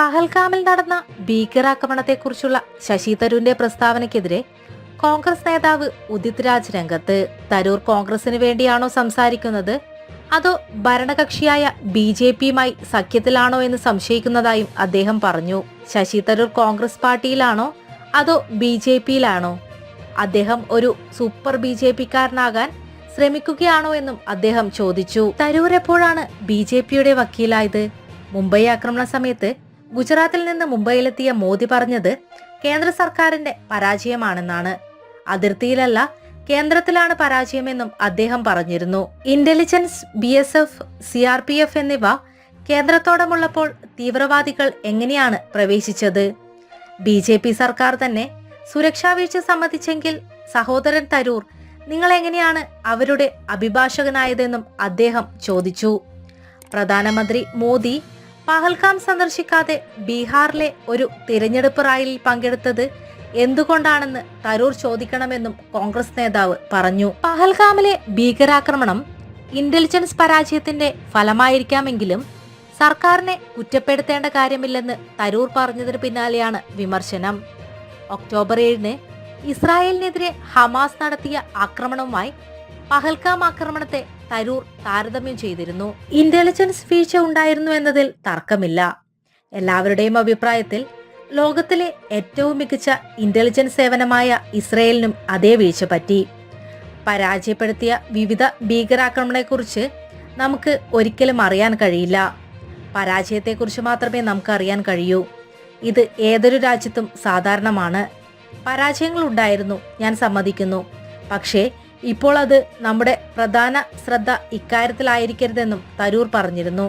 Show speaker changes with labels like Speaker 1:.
Speaker 1: പഹൽഗാമിൽ നടന്ന ഭീകരാക്രമണത്തെക്കുറിച്ചുള്ള ശശി തരൂരിന്റെ പ്രസ്താവനയ്ക്കെതിരെ കോൺഗ്രസ് നേതാവ് ഉദിത് രാജ് രംഗത്ത് തരൂർ കോൺഗ്രസിന് വേണ്ടിയാണോ സംസാരിക്കുന്നത്? അതോ ഭരണകക്ഷിയായ ബി ജെ പിയുമായി സഖ്യത്തിലാണോ എന്ന് സംശയിക്കുന്നതായും അദ്ദേഹം പറഞ്ഞു. ശശി തരൂർ കോൺഗ്രസ് പാർട്ടിയിലാണോ? അതോ ബി ജെ പിയിലാണോ? അദ്ദേഹം ഒരു സൂപ്പർ ബി ജെ പിക്കാരനാകാൻ ശ്രമിക്കുകയാണോ എന്നും അദ്ദേഹം ചോദിച്ചു. തരൂർ എപ്പോഴാണ് ബി ജെ പിയുടെ വക്കീലായത്? മുംബൈ ആക്രമണ സമയത്ത് ഗുജറാത്തിൽ നിന്ന് മുംബൈയിലെത്തിയ മോദി പറഞ്ഞത് കേന്ദ്ര സർക്കാരിന്റെ പരാജയമാണെന്നാണ്. അതിർത്തിയിലല്ല കേന്ദ്രത്തിലാണ് പരാജയമെന്നും അദ്ദേഹം പറഞ്ഞിരുന്നു. Intelligence B S F C R P F എന്നിവ കേന്ദ്രത്തോടമുള്ളപ്പോൾ തീവ്രവാദികൾ എങ്ങനെയാണ് പ്രവേശിച്ചത്? ബി ജെ പി സർക്കാർ തന്നെ സുരക്ഷാ വീഴ്ച സമ്മതിച്ചെങ്കിൽ സഹോദരൻ തരൂർ നിങ്ങൾ എങ്ങനെയാണ് അവരുടെ അഭിഭാഷകനായതെന്നും അദ്ദേഹം ചോദിച്ചു. പ്രധാനമന്ത്രി മോദി പഹൽഗാം സന്ദർശിക്കാതെ ബീഹാറിലെ ഒരു തിരഞ്ഞെടുപ്പ് റാലിയിൽ പങ്കെടുത്തത് എന്തുകൊണ്ടാണെന്ന് തരൂർ ചോദിക്കണമെന്നും കോൺഗ്രസ് നേതാവ് പറഞ്ഞു. പഹൽഗാമിലെ ഭീകരാക്രമണം ഇന്റലിജൻസ് പരാജയത്തിന്റെ ഫലമായിരിക്കാമെങ്കിലും സർക്കാരിനെ കുറ്റപ്പെടുത്തേണ്ട കാര്യമില്ലെന്ന് തരൂർ പറഞ്ഞതിന് പിന്നാലെയാണ് വിമർശനം. ഒക്ടോബർ ഏഴിന് ഇസ്രായേലിനെതിരെ ഹമാസ് നടത്തിയ ആക്രമണവുമായി പഹൽഗാം ആക്രമണത്തെ തരൂർ താരതമ്യം ചെയ്തിരുന്നു. ഇന്റലിജൻസ് വീഴ്ച ഉണ്ടായിരുന്നു എന്നതിൽ തർക്കമില്ല. എല്ലാവരുടെയും അഭിപ്രായത്തിൽ ലോകത്തിലെ ഏറ്റവും മികച്ച ഇന്റലിജൻസ് സേവനമായ ഇസ്രയേലിനും അതേ വീഴ്ച പറ്റി. പരാജയപ്പെടുത്തിയ വിവിധ ഭീകരാക്രമണത്തെക്കുറിച്ച് നമുക്ക് ഒരിക്കലും അറിയാൻ കഴിയില്ല. പരാജയത്തെക്കുറിച്ച് മാത്രമേ നമുക്ക് അറിയാൻ കഴിയൂ. ഇത് ഏതൊരു രാജ്യത്തും സാധാരണമാണ്. പരാജയങ്ങൾ ഉണ്ടായിരുന്നു ഞാൻ സമ്മതിക്കുന്നു. പക്ഷേ ഇപ്പോൾ അത് നമ്മുടെ പ്രധാന ശ്രദ്ധ ഇക്കാര്യത്തിലായിരിക്കരുതെന്നും തരൂർ പറഞ്ഞിരുന്നു